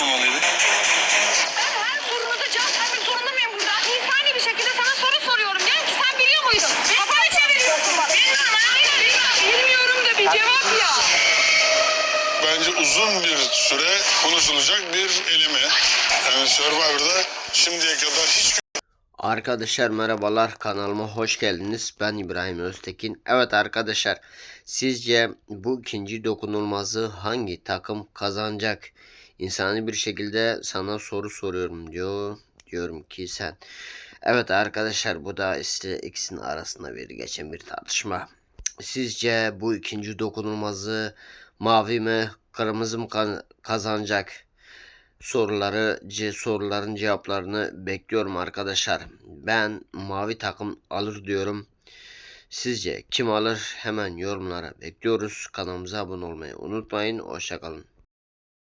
sormamalıydık. Ben her sorunuza cevap vermek zorunda mıyım burada? Bir şekilde sana soru soruyorum. Diyorum sen biliyor muydun? Kafanı çeviriyorsun. Bilmiyorum da bir cevap ya. Bence uzun bir süre konuşulacak bir eleme. Yani Survivor'da şimdiye kadar hiç Arkadaşlar merhabalar kanalıma hoş geldiniz. Ben İbrahim Öztekin. Evet arkadaşlar sizce bu ikinci dokunulmazı hangi takım kazanacak? İnsani bir şekilde sana soru soruyorum diyor. Diyorum ki sen. Evet arkadaşlar bu da işte ikisinin arasında bir geçen bir tartışma. Sizce bu ikinci dokunulmazı mavi mi kırmızı mı kazanacak? Soruları soruların cevaplarını bekliyorum arkadaşlar. Ben mavi takım alır diyorum. Sizce kim alır? Hemen yorumlara bekliyoruz. Kanalımıza abone olmayı unutmayın. Hoşçakalın.